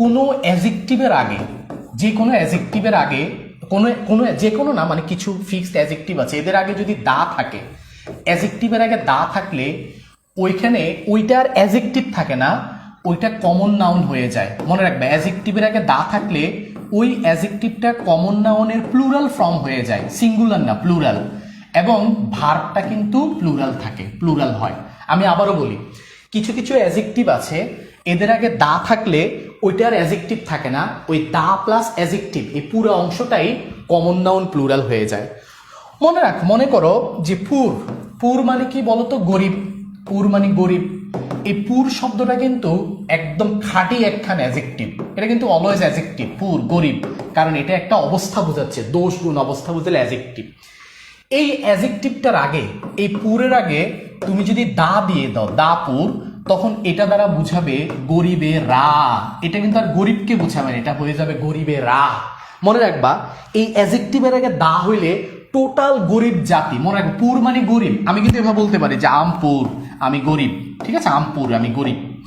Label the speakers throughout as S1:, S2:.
S1: কোনো অ্যাজেক্টিভের আগে, যে কোনো অ্যাজেক্টিভের আগে, কোনো কোনো, যে কোনো না মানে কিছু ফিক্সড অ্যাজেক্টিভ আছে, এদের আগে যদি দা থাকে অ্যাজেক্টিভের আগে দা থাকলে, ওইখানে ওইটার অ্যাজেক্টিভ থাকে না, ওইটা কমন নাউন হয়ে যায়। মনে রাখবে অ্যাজেক্টিভের আগে দা থাকলে, ওই অ্যাজেক্টিভটা কমন নাউনের প্লুরাল ফর্ম হয়ে যায় সিঙ্গুলার না প্লুরাল এবং ভার্বটা কিন্তু প্লুরাল থাকে প্লুরাল হয়। আমি আবারও বলি, কিছু কিছু অ্যাজেক্টিভ আছে, এদের আগে দা থাকলে ওইটার অ্যাজেক্টিভ থাকে না, ওই দা প্লাস অ্যাজেক্টিভ এই পুরো অংশটাই কমন নাউন প্লুরাল হয়ে যায়। মনে রাখ, মনে করো যে পুর পুর মানে কি বলতো? গরিব। পুর মানে গরিব। এই পুর শব্দটা কিন্তু একদম খাঁটি একখান অ্যাজেক্টিভ এটা কিন্তু অলওয়েজ অ্যাজেক্টিভ পুর, গরিব। কারণ এটা একটা অবস্থা বোঝাচ্ছে, দোষ, গুণ অবস্থা বোঝালে অ্যাজেক্টিভ এই অ্যাজেক্টিভটার আগে, এই পুরের আগে তুমি যদি দা দিয়ে দাও, দা পুর তখন এটা দ্বারা বুঝাবে গরিবে রা। এটা কিন্তু আর গরিবকে বুঝাবে না, এটা হয়ে যাবে গরিবে রা। মনে রাখবা, এই অ্যাজেক্টিভের আগে দা হইলে টোটাল গরিব জাতি। মনে রাখবে, পুর মানে গরিব। আমি কিন্তু এভাবে বলতে পারি যে আমপুর আমি গরিব। ঠিক আছে? আমপুর আমি গরিব।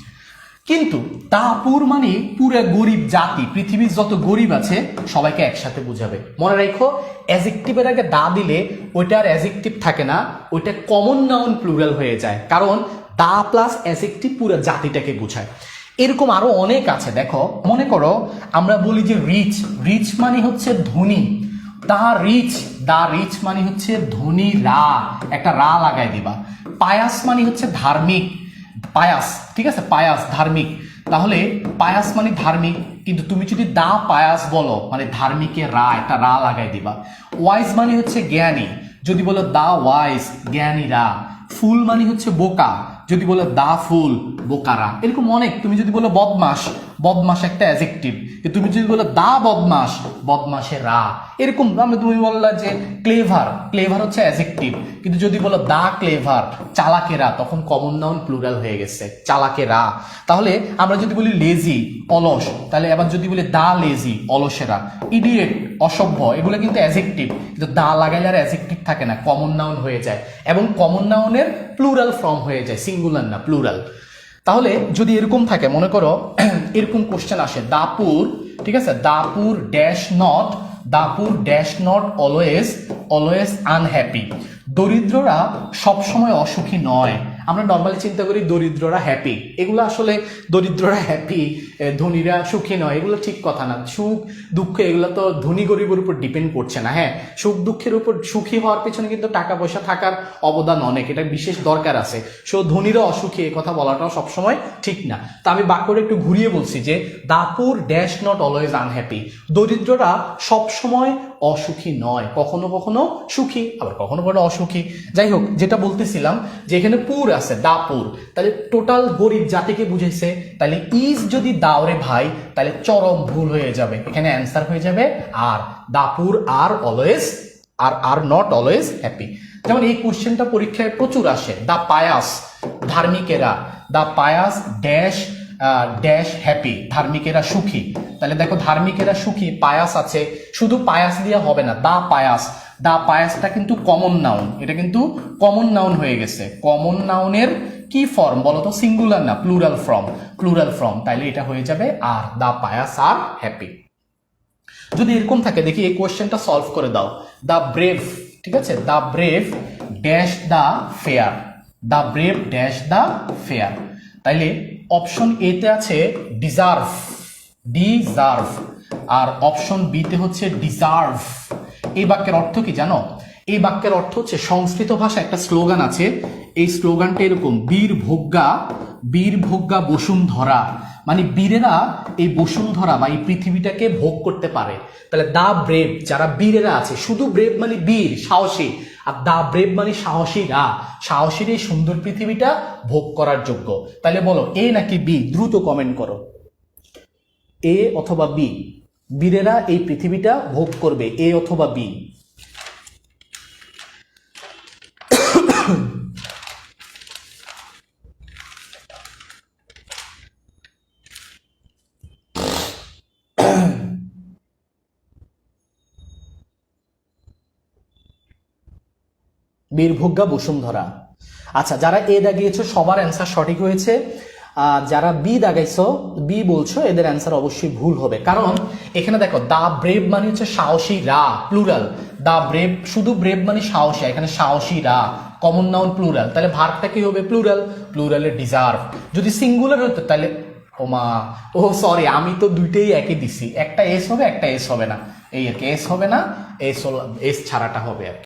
S1: কিন্তু তা পুর মানে পুরো গরিব জাতি। পৃথিবীর যত গরিব আছে, সবাইকে একসাথে বুঝাবে। মনে রাখো অ্যাজেক্টিভের আগে দা দিলে ওইটার অ্যাজেক্টিভ থাকে না, ওইটা কমন নাউন প্লুরাল হয়ে যায়। কারণ দা প্লাস অ্যাজেক্টিভ পুরো জাতিটাকে বোঝায়। এরকম আরও অনেক আছে, দেখো। মনে করো, আমরা বলি যে রিচ রিচ মানে হচ্ছে ধনী। দা রিচ দা রিচ মানে হচ্ছে ধনী রা। একটা রা লাগাই দিবা। পায়াস মানে হচ্ছে ধার্মিক। পায়াস, ঠিক আছে? পায়াস, ধার্মিক। তাহলে পায়াস মানে ধার্মিক, কিন্তু তুমি যদি দা পায়াস বলো মানে ধার্মিকে রা, একটা রা লাগাই দিবা। ওয়াইজ মানে হচ্ছে জ্ঞানী। যদি বলো দা ওয়াইজ জ্ঞানীরা ফুল মানে হচ্ছে বোকা। যদি বলে দা ফুল বোকারা এরকম অনেক। তুমি যদি বলো বদমাস বদমাস একটা অ্যাজেক্টিভ তুমি যদি বলো, দা বদমাস বদমাসে রা। এরকম আমি তুমি বললা যে ক্লেভার ক্লেভার হচ্ছে অ্যাজেক্টিভ কিন্তু যদি বলো, দা ক্লেভার চালাকেরা তখন কমন নাউন প্লুরাল হয়ে গেছে। চালাকেরা তাহলে আমরা যদি বলি লেজি অলস, তাহলে আবার যদি বলি দা লেজি অলসেরা ইডিয়েট অসভ্য, এগুলো কিন্তু অ্যাজেক্টিভ কিন্তু দা লাগাইলে আর অ্যাজেক্টিভ থাকে না কমন নাউন হয়ে যায়। এবং কমন নাউনের প্লুরাল ফর্ম হয়ে যায় সিঙ্গুলার না প্লুরাল তাহলে যদি এরকম থাকে, মনে করো, এরকম কোশ্চেন আসে, দাপুর, ঠিক আছে? The poor dash not the poor dash not always always unhappy দরিদ্ররা সবসময় অসুখী নয়। আমরা নর্মালি চিন্তা করি দরিদ্ররা হ্যাপি এগুলো আসলে দরিদ্ররা হ্যাপি ধনীরা সুখী নয়। এগুলো ঠিক কথা না। সুখ, দুঃখ, এগুলো তো ধনী গরিবের উপর ডিপেন্ড করছে না। হ্যাঁ সুখ, দুঃখের উপর সুখী হওয়ার পেছনে কিন্তু টাকা পয়সা থাকার অবদান অনেক। এটা বিশেষ দরকার আছে। সো ধনীরা অসুখী, এ কথা বলাটাও সবসময় ঠিক না। তা আমি বাক্যটা একটু ঘুরিয়ে বলছি যে, the poor dash not always unhappy. দরিদ্ররা সবসময় অসুখী নয়, কখনো কখনো সুখী, আবার কখনো কখনো অসুখী। যাই হোক, যেটা বলতেছিলাম যে এখানে পুর আছে দাপুর তাহলে টোটাল গরিব জাতিকে বুঝেছে তাহলে ইজ যদি দাওরে ভাই, তাহলে চরম ভুল হয়ে যাবে। এখানে অ্যান্সার হয়ে যাবে আর দাপুর আর অলওয়েজ আর আর নট অলওয়েজ হ্যাপি যেমন এই কোশ্চেনটা পরীক্ষায় প্রচুর আসে, the pious, ধার্মিকেরা, the pious dash dash happy ধার্মিকেরা সুখী। তাহলে দেখো ধার্মিকেরা সুখী, পায়াস আছে। শুধু পায়াস দিয়ে হবে না, দা পায়াস। দা পায়াসটা কিন্তু কমন নাউন এটা কিন্তু কমন নাউন হয়ে গেছে। কমন নাউনের কি ফর্ম বলতো সিঙ্গুলার না প্লুরাল ফর্ম প্লুরাল ফর্ম তাইলে এটা হয়ে যাবে আর, দা পায়াস আর হ্যাপি যদি এরকম থাকে, দেখি এই কোয়েশ্চেনটা সলভ করে দাও। দ্য ব্রেভ ঠিক আছে? The brave dash the fair the brave dash the fair তাইলে অপশন এতে আছে ডিজার্ভ ডিজার্ভ আর অপশন বিতে হচ্ছে ডিজার্ভ এই বাক্যের অর্থ কি জানো? এই বাক্যের অর্থ হচ্ছে সংস্কৃত ভাষা একটা স্লোগান আছে। এই স্লোগানটা এরকম বীর ভোগ্যা বীর ভোগ্যা বসুন্ধরা। মানে বীরেরা এই বসুন্ধরা বা এই পৃথিবীটাকে ভোগ করতে পারে। তাহলে দা ব্রেভ যারা বীরেরা আছে, শুধু ব্রেভ মানে বীর, সাহসী। আর দা ব্রেভ মানে সাহসীরা। সাহসীর এই সুন্দর পৃথিবীটা ভোগ করার যোগ্য। তাহলে বলো, এ নাকি বি? দ্রুত কমেন্ট করো। এ অথবা বি? বীরেরা এই পৃথিবীটা ভোগ করবে, এ অথবা বি? বীরভোগ্যা বসুন্ধরা। আচ্ছা যারা এ দাগিয়েছো, সবার অ্যান্সার সঠিক হয়েছে। যারা বি দাগাইছো, বি বলছো, এদের অ্যান্সার অবশ্যই ভুল হবে। কারণ, এখানে দেখো, দা ব্রেভ মানে হচ্ছে সাহসী রা প্লুরাল দা ব্রেভ শুধু ব্রেভ মানে সাহসী, এখানে সাহসী রা কমন নাউন প্লুরাল তাহলে ভার্বটা কি হবে? প্লুরাল প্লুরালের ডিজার্ভ যদি সিঙ্গুলার হতো, তাহলে, ও মা, ও সরি আমি তো দুইটাই একই দিছি। একটা এস হবে, একটা এস হবে না। এই আর কি এস হবে না এস এস ছাড়াটা হবে আর